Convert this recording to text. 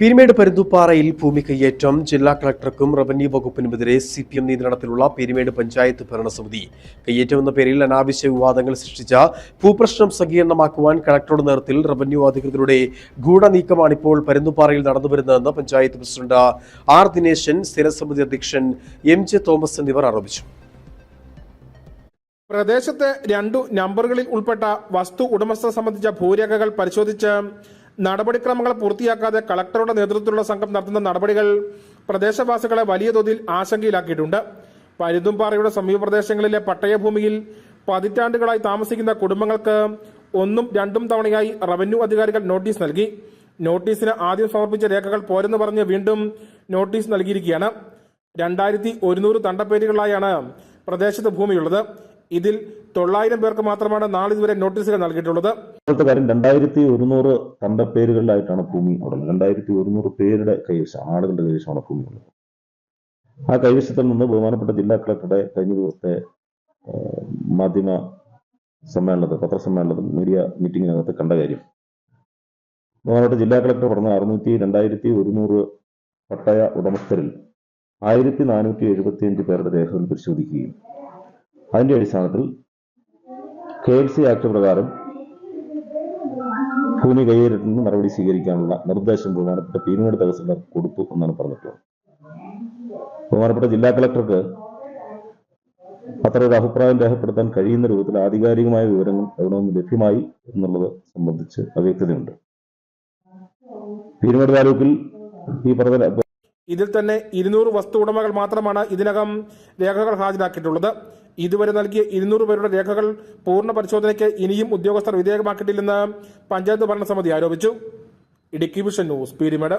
പീരുമേട് പരുന്തുപ്പാറയിൽ ഭൂമി കയ്യേറ്റം ജില്ലാ കളക്ടർക്കും റവന്യൂ വകുപ്പിനുമെതിരെ സി പി എം നിയന്ത്രണത്തിലുള്ള പീരുമേട് പഞ്ചായത്ത് ഭരണസമിതി. കയ്യേറ്റം എന്ന പേരിൽ അനാവശ്യ വിവാദങ്ങൾ സൃഷ്ടിച്ച ഭൂപ്രശ്നം സങ്കീർണമാക്കുവാൻ കളക്ടറുടെ നേതൃത്വത്തിൽ റവന്യൂ അധികൃതരുടെ ഗൂഢനീക്കമാണിപ്പോൾ പരുന്തുപ്പാറയിൽ നടന്നുവരുന്നതെന്ന് പഞ്ചായത്ത് പ്രസിഡന്റ് ആർ ദിനേശൻ സ്ഥിരസമിതി അധ്യക്ഷൻ എം ജെ തോമസ് എന്നിവർ ആരോപിച്ചു. പ്രദേശത്തെ രണ്ടു നമ്പറുകളിൽ ഉൾപ്പെട്ട വസ്തു ഉടമസ്ഥ സംബന്ധിച്ച ഭൂരേഖകൾ പരിശോധിച്ച് നടപടിക്രമങ്ങൾ പൂർത്തിയാക്കാതെ കളക്ടറുടെ നേതൃത്വത്തിലുള്ള സംഘം നടത്തുന്ന നടപടികൾ പ്രദേശവാസികളെ വലിയ തോതിൽ ആശങ്കയിലാക്കിയിട്ടുണ്ട്. പരുതുംപാറയുടെ സമീപ പ്രദേശങ്ങളിലെ പട്ടയഭൂമിയിൽ പതിറ്റാണ്ടുകളായി താമസിക്കുന്ന കുടുംബങ്ങൾക്ക് ഒന്നും രണ്ടും തവണയായി റവന്യൂ അധികാരികൾ നോട്ടീസ് നൽകി. നോട്ടീസിന് ആദ്യം സമർപ്പിച്ച രേഖകൾ പോരെന്ന് പറഞ്ഞ് വീണ്ടും നോട്ടീസ് നൽകിയിരിക്കുകയാണ്. രണ്ടായിരത്തി ഒരുന്നൂറ് തണ്ടപ്പേരുകളായാണ് പ്രദേശത്ത് ഭൂമിയുള്ളത്. ഇതിൽ തൊള്ളായിരം പേർക്ക് മാത്രമാണ് നാളിതുവരെ നോട്ടീസുകൾ നൽകിയിട്ടുള്ളത്. ഇന്നത്തെ കാര്യം രണ്ടായിരത്തി ഒരുന്നൂറ് തണ്ടപ്പേരുകളിലായിട്ടാണ് ഭൂമി അവിടെ ഉള്ളത്. രണ്ടായിരത്തി ഒരുന്നൂറ് പേരുടെ കൈവശം ആളുകളുടെ കൈവശമാണ് ഭൂമി ഉള്ളത്. ആ കൈവശത്തിൽ നിന്ന് ബഹുമാനപ്പെട്ട ജില്ലാ കളക്ടറുടെ കഴിഞ്ഞ ദിവസത്തെ മാധ്യമ സമ്മേളനത്തിൽ പത്രസമ്മേളനത്തിൽ മീഡിയ മീറ്റിംഗിനകത്ത് കണ്ട കാര്യം. ബഹുമാനപ്പെട്ട ജില്ലാ കളക്ടർ പറഞ്ഞ അറുന്നൂറ്റി രണ്ടായിരത്തി ഒരുന്നൂറ് പട്ടയ ഉടമസ്ഥരിൽ ആയിരത്തി നാനൂറ്റി എഴുപത്തിയഞ്ച് പേരുടെ രേഖകൾ പരിശോധിക്കുകയും അതിന്റെ അടിസ്ഥാനത്തിൽ കെ എൽ സി ആക്ട് പ്രകാരം ഭൂമി കൈയേറിട്ടുന്ന നടപടി സ്വീകരിക്കാനുള്ള നിർദ്ദേശം ബഹുമാനപ്പെട്ട പീരുമേട് തഹസിൽദാർ കൊടുത്തു എന്നാണ് പറഞ്ഞിട്ടുള്ളത്. ബഹുമാനപ്പെട്ട ജില്ലാ കളക്ടർക്ക് അത്ര ഒരു അഭിപ്രായം രേഖപ്പെടുത്താൻ കഴിയുന്ന രൂപത്തിൽ ആധികാരികമായ വിവരങ്ങൾ എവിടെ നിന്ന് ലഭ്യമായി എന്നുള്ളത് സംബന്ധിച്ച് അവ്യക്തതയുണ്ട്. പീരുമേട് താലൂക്കിൽ ഈ പറഞ്ഞ ഇതിൽ തന്നെ ഇരുന്നൂറ് വസ്തു ഉടമകൾ മാത്രമാണ് ഇതിനകം രേഖകൾ ഹാജരാക്കിയിട്ടുള്ളത്. ഇതുവരെ നൽകിയ ഇരുന്നൂറ് പേരുടെ രേഖകൾ പൂർണ പരിശോധനയ്ക്ക് ഇനിയും ഉദ്യോഗസ്ഥർ വിധേയമാക്കിയിട്ടില്ലെന്ന് പഞ്ചായത്ത് ഭരണസമിതി ആരോപിച്ചു. Idukki vision news Peermade.